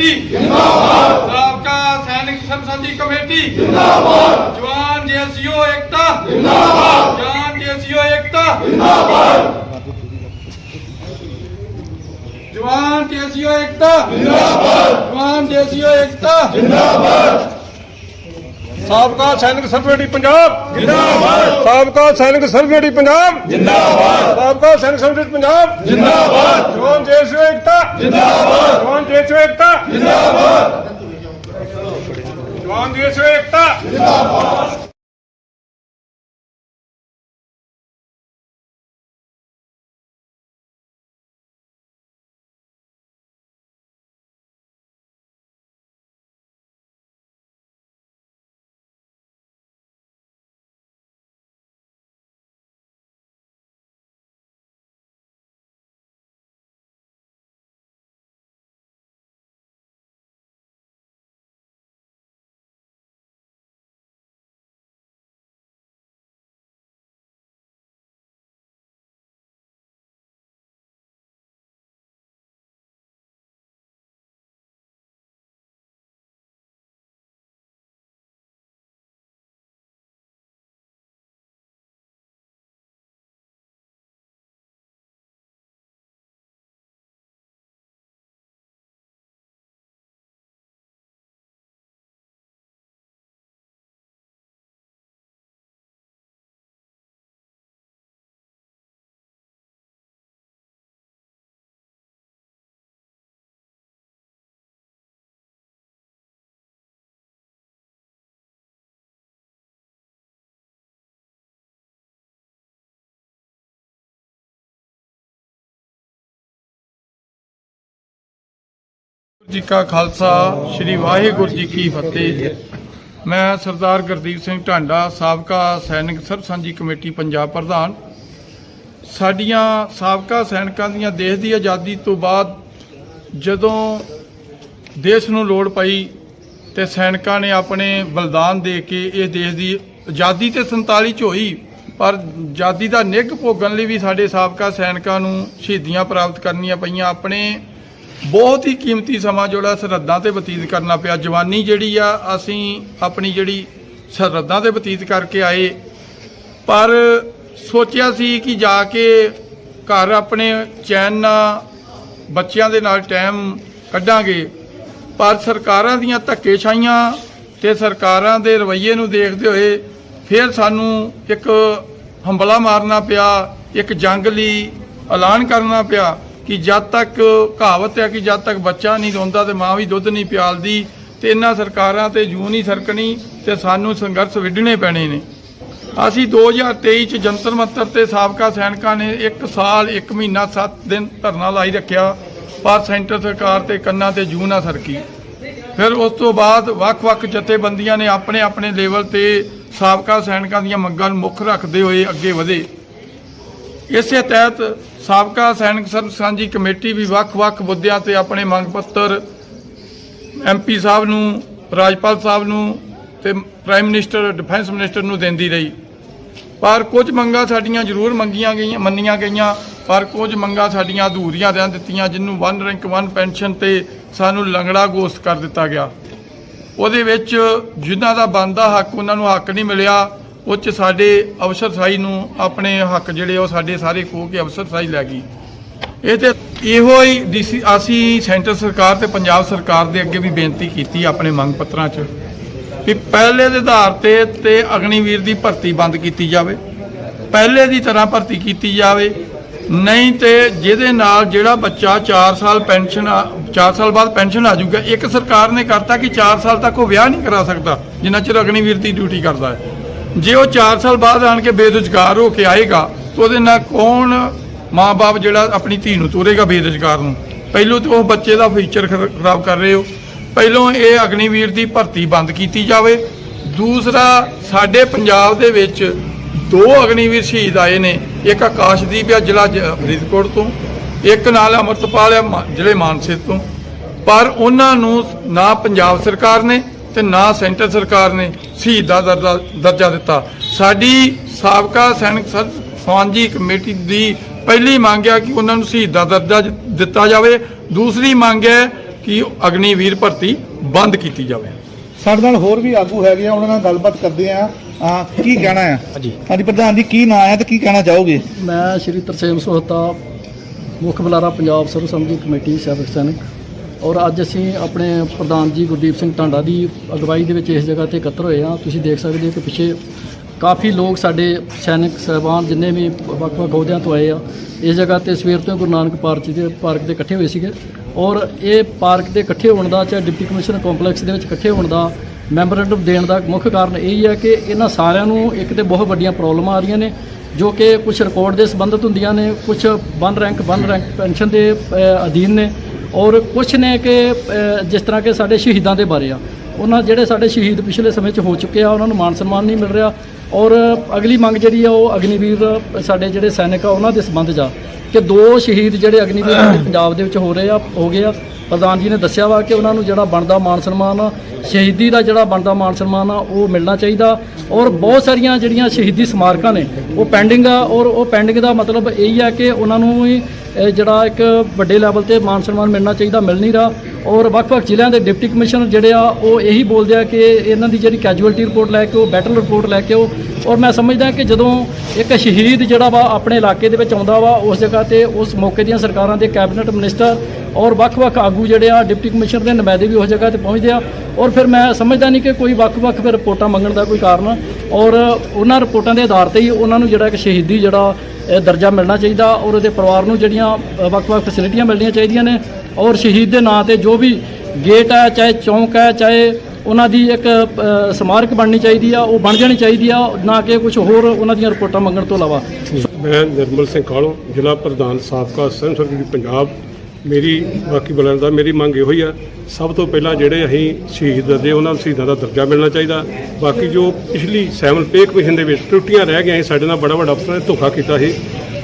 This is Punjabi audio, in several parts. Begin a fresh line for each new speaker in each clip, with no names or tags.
ਕਮੇਟੀ। ਜਿੰਦਾਬਾਦ। ਸਾਬਕਾ ਸੈਨਿਕ ਸਰਸੰਦੀ ਕਮੇਟੀ। ਜਿੰਦਾਬਾਦ। ਜਵਾਨ ਜੇਸੀਓ ਏਕਤਾ। ਜਿੰਦਾਬਾਦ। ਜਵਾਨ ਜੇਸੀਓ ਏਕਤਾ। ਜਿੰਦਾਬਾਦ। ਜਵਾਨ ਜੇਸੀਓ ਏਕਤਾ। ਜਿੰਦਾਬਾਦ। ਜਵਾਨ ਜੇਸੀਓ ਏਕਤਾ।
ਸਾਬਕਾ ਸੈਨਿਕ ਸਰਵਿਸ ਪੰਜਾਬ। ਜਿੰਦਾਬਾਦ। ਸਾਬਕਾ ਸੈਨਿਕ ਸਰਵਿਸ ਪੰਜਾਬ। ਜਿੰਦਾਬਾਦ। ਸਾਬਕਾ ਸੈਨਿਕ ਸਰਵਿਸ ਪੰਜਾਬ। ਜਿੰਦਾਬਾਦ। ਜਵਾਨ ਦੇਸ਼ ਏਕਤਾ। ਜਿੰਦਾਬਾਦ। ਜਵਾਨ ਦੇਸ਼ ਏਕਤਾ। ਜਿੰਦਾਬਾਦ। ਜਵਾਨ ਦੇਸ਼ ਏਕਤਾ।
ਜੀ ਕਾ ਖਾਲਸਾ, ਸ੍ਰੀ ਵਾਹਿਗੁਰੂ ਜੀ ਕੀ ਫਤਿਹ। ਮੈਂ ਸਰਦਾਰ ਗੁਰਦੀਪ ਸਿੰਘ ਢਾਂਡਾ, ਸਾਬਕਾ ਸੈਨਿਕ ਸਰਬਸਾਂਝੀ ਕਮੇਟੀ ਪੰਜਾਬ ਪ੍ਰਧਾਨ। ਸਾਡੀਆਂ ਸਾਬਕਾ ਸੈਨਿਕਾਂ ਦੀਆਂ ਦੇਸ਼ ਦੀ ਆਜ਼ਾਦੀ ਤੋਂ ਬਾਅਦ ਜਦੋਂ ਦੇਸ਼ ਨੂੰ ਲੋੜ ਪਈ ਤੇ ਸੈਨਿਕਾਂ ਨੇ ਆਪਣੇ ਬਲਿਦਾਨ ਦੇ ਕੇ ਇਹ ਦੇਸ਼ ਦੀ ਆਜ਼ਾਦੀ ਤੇ 47 ਚ ਹੋਈ, ਪਰ ਆਜ਼ਾਦੀ ਦਾ ਨਿੱਘ ਭੋਗਣ ਲਈ ਵੀ ਸਾਡੇ ਸਾਬਕਾ ਸੈਨਿਕਾਂ ਨੂੰ ਸ਼ਹੀਦੀਆਂ ਪ੍ਰਾਪਤ ਕਰਨੀਆਂ ਪਈਆਂ। ਆਪਣੇ ਬਹੁਤ ਹੀ ਕੀਮਤੀ ਸਮਾਂ ਜਿਹੜਾ ਸਰਹੱਦਾਂ ਤੇ ਬਤੀਤ ਕਰਨਾ ਪਿਆ। ਜਵਾਨੀ ਜਿਹੜੀ ਆ, ਅਸੀਂ ਆਪਣੀ ਜਿਹੜੀ ਸਰਹੱਦਾਂ ਤੇ ਬਤੀਤ ਕਰਕੇ ਆਏ। ਪਰ ਸੋਚਿਆ ਸੀ ਕਿ ਜਾ ਕੇ ਘਰ ਆਪਣੇ ਚੈਨ ਨਾਲ ਬੱਚਿਆਂ ਦੇ ਨਾਲ ਟਾਈਮ ਕੱਢਾਂਗੇ। ਪਰ ਸਰਕਾਰਾਂ ਦੀਆਂ ਧੱਕੇਸ਼ਾਹੀਆਂ ਤੇ ਸਰਕਾਰਾਂ ਦੇ ਰਵੱਈਏ ਨੂੰ ਦੇਖਦੇ ਹੋਏ ਫਿਰ ਸਾਨੂੰ ਇੱਕ ਹੰਬਲਾ ਮਾਰਨਾ ਪਿਆ, ਇੱਕ ਜੰਗ ਲਈ ਐਲਾਨ ਕਰਨਾ ਪਿਆ। ਕਿ ਜਦ ਤੱਕ ਕਹਾਵਤ ਹੈ ਕਿ ਜਦ ਤੱਕ ਬੱਚਾ ਨਹੀਂ ਰੋਂਦਾ ਤੇ ਮਾਂ ਵੀ ਦੁੱਧ ਨਹੀਂ ਪਿਆਲਦੀ ਤੇ ਇਹਨਾਂ ਸਰਕਾਰਾਂ ਤੇ ਜੂ ਨਹੀਂ ਸਰਕਣੀ ਤੇ ਸਾਨੂੰ ਸੰਘਰਸ਼ ਵਿੱਢਣੇ ਪੈਣੇ ਨੇ। ਅਸੀਂ 2023 ਚ ਜੰਤਰ ਮੰਤਰ ਤੇ ਸਾਬਕਾ ਸੈਨਿਕਾਂ ਨੇ 1 ਸਾਲ 1 ਮਹੀਨਾ 7 ਦਿਨ ਧਰਨਾ ਲਾਈ ਰੱਖਿਆ, ਪਰ ਸੈਂਟਰ ਸਰਕਾਰ ਤੇ ਕੰਨਾਂ ਤੇ ਜੂ ਨਾ ਸਰਕੀ। ਫਿਰ ਉਸ ਤੋਂ ਬਾਅਦ ਵੱਖ-ਵੱਖ ਜਥੇਬੰਦੀਆਂ ਨੇ ਆਪਣੇ ਆਪਣੇ ਲੈਵਲ ਤੇ ਸਾਬਕਾ ਸੈਨਿਕਾਂ ਦੀਆਂ ਮੰਗਾਂ ਨੂੰ ਮੁੱਖ ਰੱਖਦੇ ਹੋਏ ਅੱਗੇ ਵਧੇ। ਇਸੇ ਤਹਿਤ ਸਾਬਕਾ ਸੈਨਿਕ ਸਰਬ ਸਾਂਝੀ ਕਮੇਟੀ ਵੀ ਵੱਖ-ਵੱਖ ਮੁੱਦਿਆਂ ਤੇ ਆਪਣੇ ਮੰਗ ਪੱਤਰ ਐਮਪੀ ਸਾਹਿਬ ਨੂੰ, ਰਾਜਪਾਲ ਸਾਹਿਬ ਨੂੰ ਤੇ ਪ੍ਰਾਈਮ ਮਿਨਿਸਟਰ, ਡਿਫੈਂਸ ਮਿਨਿਸਟਰ ਨੂੰ ਦਿੰਦੀ ਰਹੀ। ਪਰ ਕੁਝ ਮੰਗਾਂ ਸਾਡੀਆਂ ਜ਼ਰੂਰ ਮੰਗੀਆਂ ਗਈਆਂ, ਮੰਨੀਆਂ ਗਈਆਂ, ਪਰ ਕੁਝ ਮੰਗਾਂ ਸਾਡੀਆਂ ਅਧੂਰੀਆਂ ਰਹਿ ਦਿੱਤੀਆਂ ਜਿਹਨੂੰ ਵਨ ਰੈਂਕ ਵਨ ਪੈਨਸ਼ਨ ਤੇ ਸਾਨੂੰ ਲੰਗੜਾ ਗੋਸ਼ਟ ਕਰ ਦਿੱਤਾ ਗਿਆ। ਉਹਦੇ ਵਿੱਚ ਜਿਨ੍ਹਾਂ ਦਾ ਬੰਦਾ ਹੱਕ, ਉਹਨਾਂ ਨੂੰ ਹੱਕ ਨਹੀਂ ਮਿਲਿਆ। ਉਹ 'ਚ ਸਾਡੇ ਅਫਸਰਸ਼ਾਹੀ ਨੂੰ ਆਪਣੇ ਹੱਕ ਜਿਹੜੇ ਉਹ ਸਾਡੇ ਸਾਰੇ ਖੋਹ ਕੇ ਅਫਸਰਸ਼ਾਹੀ ਲੈ ਗਈ। ਇਹ ਤੇ ਇਹੋ ਹੀ ਡੀਸੀ ਅਸੀਂ ਸੈਂਟਰ ਸਰਕਾਰ ਤੇ ਪੰਜਾਬ ਸਰਕਾਰ ਦੇ ਅੱਗੇ ਵੀ ਬੇਨਤੀ ਕੀਤੀ ਆਪਣੇ ਮੰਗ ਪੱਤਰਾਂ 'ਚ ਵੀ ਪਹਿਲੇ ਦੇ ਆਧਾਰ ਤੇ ਤੇ ਅਗਨੀਵੀਰ ਦੀ ਭਰਤੀ ਬੰਦ ਕੀਤੀ ਜਾਵੇ। ਪਹਿਲੇ ਦੀ ਤਰ੍ਹਾਂ ਭਰਤੀ ਕੀਤੀ ਜਾਵੇ। ਨਹੀਂ ਤੇ ਜਿਹਦੇ ਨਾਲ ਜਿਹੜਾ ਬੱਚਾ 4 ਸਾਲ ਪੈਨਸ਼ਨ 4 ਸਾਲ ਬਾਅਦ ਪੈਨਸ਼ਨ ਆ ਜਾਊਗਾ, ਇੱਕ ਸਰਕਾਰ ਨੇ ਕਰਤਾ ਕਿ 4 ਸਾਲ ਤੱਕ ਉਹ ਵਿਆਹ ਨਹੀਂ ਕਰਾ ਸਕਦਾ, ਜਿੰਨਾ ਚਿਰ ਅਗਨੀਵੀਰ ਦੀ ਡਿਊਟੀ ਕਰਦਾ ਹੈ। ਜੇ ਉਹ 4 ਸਾਲ ਬਾਅਦ ਆਣ ਕੇ ਬੇਰੁਜ਼ਗਾਰ ਹੋ ਕੇ ਆਏਗਾ, ਤਾਂ ਉਹਦੇ ਨਾਲ ਕੌਣ ਮਾਂ-ਬਾਪ ਜਿਹੜਾ ਆਪਣੀ ਧੀ ਨੂੰ ਤੋਰੇਗਾ ਬੇਰੁਜ਼ਗਾਰ ਨੂੰ? ਪਹਿਲੋਂ ਤਾਂ ਉਹ ਬੱਚੇ ਦਾ ਫਿਊਚਰ ਖਰਾਬ ਕਰ ਰਹੇ ਹੋ। ਪਹਿਲੋਂ ਇਹ ਅਗਨੀਵੀਰ ਦੀ ਭਰਤੀ ਬੰਦ ਕੀਤੀ ਜਾਵੇ। ਦੂਸਰਾ, ਸਾਡੇ ਪੰਜਾਬ ਦੇ ਵਿੱਚ ਦੋ ਅਗਨੀਵੀਰ ਸ਼ਹੀਦ ਆਏ ਨੇ। ਇੱਕ ਆਕਾਸ਼ਦੀਪ ਆ ਜ਼ਿਲ੍ਹਾ ਜ- ਫਰੀਦਕੋਟ ਤੋਂ, ਇੱਕ ਨਾਲ ਅਮਰਤਪਾਲ ਆ ਮਾ- ਜ਼ਿਲ੍ਹੇ ਮਾਨਸੇ ਤੋਂ। ਪਰ ਉਹਨਾਂ ਨੂੰ ਨਾ ਪੰਜਾਬ ਸਰਕਾਰ ਨੇ ਤੇ ਨਾ ਸੈਂਟਰ ਸਰਕਾਰ ਨੇ ਸ਼ਹੀਦ ਦਾ ਦਰਜਾ ਦਰਜਾ ਦਿੱਤਾ। ਸਾਡੀ ਸਾਬਕਾ ਸੈਨਿਕ ਸਰ- ਸਾਂਝੀ ਕਮੇਟੀ ਦੀ ਪਹਿਲੀ ਮੰਗ ਹੈ ਕਿ ਉਹਨਾਂ ਨੂੰ ਸ਼ਹੀਦ ਦਾ ਦਰਜਾ ਦਿੱਤਾ ਜਾਵੇ। ਦੂਸਰੀ ਮੰਗ ਹੈ ਕਿ ਅਗਨੀਵੀਰ ਭਰਤੀ ਬੰਦ ਕੀਤੀ ਜਾਵੇ।
ਸਾਡੇ ਨਾਲ ਹੋਰ ਵੀ ਆਗੂ ਹੈਗੇ ਆ ਉਹਨਾਂ ਨਾਲ ਗੱਲਬਾਤ ਕਰਦੇ ਆ। ਆ ਕੀ ਕਹਿਣਾ ਆ
ਹਾਂਜੀ।
ਹਾਂਜੀ ਪ੍ਰਧਾਨ ਜੀ ਕੀ ਨਾਂ ਆ ਤੇ ਕੀ ਕਹਿਣਾ ਚਾਹੋਗੇ?
ਮੈਂ ਸ਼੍ਰੀ ਤਰਸੇਮ ਸੋਹਤਾ ਮੁੱਖ ਬੁਲਾਰਾ ਪੰਜਾਬ ਸਰਵ ਸੰਮਤੀ ਕਮੇਟੀ ਸੈਨਿਕ ਸੈਨਿਕ। ਔਰ ਅੱਜ ਅਸੀਂ ਆਪਣੇ ਪ੍ਰਧਾਨ ਜੀ ਗੁਰਦੀਪ ਸਿੰਘ ਢਾਂਡਾ ਦੀ ਅਗਵਾਈ ਦੇ ਵਿੱਚ ਇਸ ਜਗ੍ਹਾ ਤੇ ਇਕੱਤਰ ਹੋਏ ਹਾਂ। ਤੁਸੀਂ ਦੇਖ ਸਕਦੇ ਹੋ ਕਿ ਪਿੱਛੇ ਕਾਫੀ ਲੋਕ ਸਾਡੇ ਸੈਨਿਕ ਸਹਿਬਾਨ ਜਿੰਨੇ ਵੀ ਵੱਖ-ਵੱਖ ਅਹੁਦਿਆਂ ਤੋਂ ਆਏ ਆ, ਇਸ ਜਗ੍ਹਾ ਤੇ ਸਵੇਰ ਤੋਂ ਗੁਰੂ ਨਾਨਕ ਪਾਰਕ ਦੇ ਪਾਰਕ ਦੇ ਇਕੱਠੇ ਹੋਏ ਸੀਗੇ। ਔਰ ਇਹ ਪਾਰਕ ਦੇ ਇਕੱਠੇ ਹੋਣ ਦਾ ਚਾਹੇ ਡਿਪਟੀ ਕਮਿਸ਼ਨਰ ਕੰਪਲੈਕਸ ਦੇ ਵਿੱਚ ਇਕੱਠੇ ਹੋਣ ਦਾ ਮੈਮੋਰੈਂਡਮ ਦੇਣ ਦਾ ਮੁੱਖ ਕਾਰਨ ਇਹ ਹੀ ਹੈ ਕਿ ਇਹਨਾਂ ਸਾਰਿਆਂ ਨੂੰ ਇੱਕ ਤੇ ਬਹੁਤ ਵੱਡੀਆਂ ਪ੍ਰੋਬਲਮਾਂ ਆ ਰਹੀਆਂ ਨੇ, ਜੋ ਕਿ ਕੁਝ ਰਿਕਾਰਡ ਦੇ ਸੰਬੰਧਿਤ ਹੁੰਦੀਆਂ ਨੇ ਕੁਝ one rank one rank pension ਦੇ ਅਧੀਨ ਨੇ। ਔਰ ਕੁਝ ਨੇ ਕਿ ਜਿਸ ਤਰ੍ਹਾਂ ਕਿ ਸਾਡੇ ਸ਼ਹੀਦਾਂ ਦੇ ਬਾਰੇ ਆ ਉਹਨਾਂ ਜਿਹੜੇ ਸਾਡੇ ਸ਼ਹੀਦ ਪਿਛਲੇ ਸਮੇਂ 'ਚ ਹੋ ਚੁੱਕੇ ਆ ਉਹਨਾਂ ਨੂੰ ਮਾਨ ਸਨਮਾਨ ਨਹੀਂ ਮਿਲ ਰਿਹਾ। ਔਰ ਅਗਲੀ ਮੰਗ ਜਿਹੜੀ ਆ ਉਹ ਅਗਨੀਵੀਰ ਸਾਡੇ ਜਿਹੜੇ ਸੈਨਿਕ ਆ ਉਹਨਾਂ ਦੇ ਸੰਬੰਧ 'ਚ ਆ ਕਿ ਦੋ ਸ਼ਹੀਦ ਜਿਹੜੇ ਅਗਨੀਵੀਰ ਪੰਜਾਬ ਦੇ ਵਿੱਚ ਹੋ ਰਹੇ ਆ ਹੋ ਗਏ ਆ। ਪ੍ਰਧਾਨ ਜੀ ਨੇ ਦੱਸਿਆ ਵਾ ਕਿ ਉਹਨਾਂ ਨੂੰ ਜਿਹੜਾ ਬਣਦਾ ਮਾਨ ਸਨਮਾਨ ਆ ਸ਼ਹੀਦੀ ਦਾ ਜਿਹੜਾ ਬਣਦਾ ਮਾਨ ਸਨਮਾਨ ਆ ਉਹ ਮਿਲਣਾ ਚਾਹੀਦਾ। ਔਰ ਬਹੁਤ ਸਾਰੀਆਂ ਜਿਹੜੀਆਂ ਸ਼ਹੀਦੀ ਸਮਾਰਕਾਂ ਨੇ ਉਹ ਪੈਂਡਿੰਗ ਆ ਔਰ ਉਹ ਪੈਂਡਿੰਗ ਦਾ ਮਤਲਬ ਇਹ ਹੀ ਆ ਕਿ ਉਹਨਾਂ ਨੂੰ ਇਹ ਜਿਹੜਾ ਇੱਕ ਵੱਡੇ ਲੈਵਲ ਤੇ ਮਾਨ ਸਨਮਾਨ ਮਿਲਣਾ ਚਾਹੀਦਾ, ਮਿਲ ਨਹੀਂ ਰਿਹਾ। ਔਰ ਵੱਖ-ਵੱਖ ਜ਼ਿਲ੍ਹਿਆਂ ਦੇ ਡਿਪਟੀ ਕਮਿਸ਼ਨਰ ਜਿਹੜੇ ਆ, ਉਹ ਇਹੀ ਬੋਲਦੇ ਆ ਕਿ ਇਹਨਾਂ ਦੀ ਜਿਹੜੀ ਕੈਜੂਅਲਟੀ ਰਿਪੋਰਟ ਲੈ ਕੇ ਉਹ ਬੈਟਲ ਰਿਪੋਰਟ ਲੈ ਕੇ ਉਹ ਔਰ ਮੈਂ ਸਮਝਦਾ ਕਿ ਜਦੋਂ ਇੱਕ ਸ਼ਹੀਦ ਜਿਹੜਾ ਵਾ ਆਪਣੇ ਇਲਾਕੇ ਦੇ ਵਿੱਚ ਆਉਂਦਾ ਵਾ, ਉਸ ਜਗ੍ਹਾ ਤੇ ਉਸ ਮੌਕੇ ਦੀਆਂ ਸਰਕਾਰਾਂ ਦੇ ਕੈਬਨਿਟ ਮਿਨਿਸਟਰ ਔਰ ਵੱਖ-ਵੱਖ ਆਗੂ ਜਿਹੜੇ ਆ, ਡਿਪਟੀ ਕਮਿਸ਼ਨਰ ਦੇ ਨੁਮਾਇੰਦੇ ਵੀ ਉਸ ਜਗ੍ਹਾ ਤੇ ਪਹੁੰਚਦੇ ਆ। ਔਰ ਫਿਰ ਮੈਂ ਸਮਝਦਾ ਨਹੀਂ ਕਿ ਕੋਈ ਵੱਖ-ਵੱਖ ਫਿਰ ਰਿਪੋਰਟਾਂ ਮੰਗਣ ਦਾ ਕੋਈ ਕਾਰਨ। ਔਰ ਉਹਨਾਂ ਰਿਪੋਰਟਾਂ ਦੇ ਆਧਾਰ ਤੇ ਹੀ ਉਹਨਾਂ ਨੂੰ ਜਿਹੜਾ ਇੱਕ ਸ਼ਹੀਦੀ ਜਿਹੜਾ ਦਰਜਾ ਮਿਲਣਾ ਚਾਹੀਦਾ ਔਰ ਉਹਦੇ ਪਰਿਵਾਰ ਨੂੰ ਜਿਹੜੀਆਂ ਵੱਖ-ਵੱਖ ਫੈਸਿਲਿਟੀਆਂ ਮਿਲਣੀਆਂ ਚਾਹੀਦੀਆਂ ਨੇ ਔਰ ਸ਼ਹੀਦ ਦੇ ਨਾਂ ਤੇ ਜੋ ਵੀ ਗੇਟ ਹੈ, ਚਾਹੇ ਚੌਂਕ ਹੈ, ਚਾਹੇ ਉਹਨਾਂ ਦੀ ਇੱਕ ਸਮਾਰਕ ਬਣਨੀ ਚਾਹੀਦੀ ਆ, ਉਹ ਬਣ ਜਾਣੀ ਚਾਹੀਦੀ ਆ, ਨਾ ਕਿ ਕੁਝ ਹੋਰ ਉਹਨਾਂ ਦੀਆਂ ਰਿਪੋਰਟਾਂ ਮੰਗਣ ਤੋਂ ਇਲਾਵਾ।
ਮੈਂ ਨਿਰਮਲ ਸਿੰਘ ਕਾਲੋ, ਜ਼ਿਲ੍ਹਾ ਪ੍ਰਧਾਨ ਸਾਬਕਾ ਸੈਨਿਕ ਸਰਵਿਸ ਪੰਜਾਬ। ਮੇਰੀ ਬਾਕੀ ਬੁਲੰਦ ਦਾ ਮੇਰੀ ਮੰਗ ਇਹੋ ਹੀ ਆ, ਸਭ ਤੋਂ ਪਹਿਲਾਂ ਜਿਹੜੇ ਅਸੀਂ ਸ਼ਹੀਦ ਦੇ ਉਹਨਾਂ ਨੂੰ ਸ਼ਹੀਦਾਂ ਦਾ ਦਰਜਾ ਮਿਲਣਾ ਚਾਹੀਦਾ। ਬਾਕੀ ਜੋ ਪਿਛਲੀ ਸੈਵਨ ਪੇ ਕਮਿਸ਼ਨ ਦੇ ਵਿੱਚ ਟੁੱਟੀਆਂ ਰਹਿ ਗਈਆਂ ਸੀ, ਸਾਡੇ ਨਾਲ ਬੜਾ ਵੱਡਾ ਅਫਸਰ ਨੇ ਧੋਖਾ ਕੀਤਾ ਸੀ,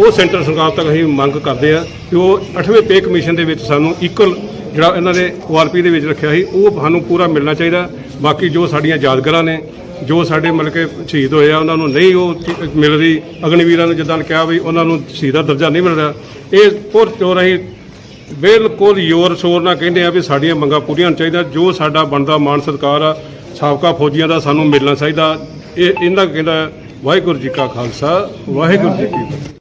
ਉਹ ਸੈਂਟਰ ਸਰਕਾਰ ਤੱਕ ਅਸੀਂ ਮੰਗ ਕਰਦੇ ਆ ਕਿ ਉਹ 8ਵੇਂ ਪੇ ਕਮਿਸ਼ਨ ਦੇ ਵਿੱਚ ਸਾਨੂੰ ਇਕੁਅਲ ਜਿਹੜਾ ਇਹਨਾਂ ਨੇ ਓਆਰਪੀ ਦੇ ਵਿੱਚ ਰੱਖਿਆ ਸੀ, ਉਹ ਸਾਨੂੰ ਪੂਰਾ ਮਿਲਣਾ ਚਾਹੀਦਾ। ਬਾਕੀ ਜੋ ਸਾਡੀਆਂ ਯਾਦਗਾਰਾਂ ਨੇ, ਜੋ ਸਾਡੇ ਮਤਲਬ ਕਿ ਸ਼ਹੀਦ ਹੋਏ ਆ, ਉਹਨਾਂ ਨੂੰ ਨਹੀਂ ਉਹ ਮਿਲ ਰਹੀ ਅਗਨੀਵੀਰਾਂ ਨੂੰ ਜਿੱਦਾਂ ਕਿਹਾ ਵੀ ਉਹਨਾਂ ਨੂੰ ਸ਼ਹੀਦ ਦਾ ਦਰਜਾ ਨਹੀਂ ਮਿਲ ਰਿਹਾ ਇਹ ਪੁਰ ਚੋਰ ਅਸੀਂ ਬਿਲਕੁਲ ਜ਼ੋਰ ਸ਼ੋਰ ਨਾਲ ਕਹਿੰਦੇ ਆ ਵੀ ਸਾਡੀਆਂ ਮੰਗਾਂ ਪੂਰੀਆਂ ਹੋਣ ਚਾਹੀਦੀਆਂ। ਜੋ ਸਾਡਾ ਬਣਦਾ ਮਾਨ ਸਤਿਕਾਰ ਆ, ਸਾਬਕਾ ਫੌਜੀਆਂ ਦਾ ਸਾਨੂੰ ਮਿਲਣਾ ਚਾਹੀਦਾ। ਇਹ ਇਹਨਾਂ ਕਹਿੰਦਾ ਵਾਹਿਗੁਰੂ ਜੀ ਕਾ ਖਾਲਸਾ, ਵਾਹਿਗੁਰੂ ਜੀ ਕੀ ਫਤਿਹ।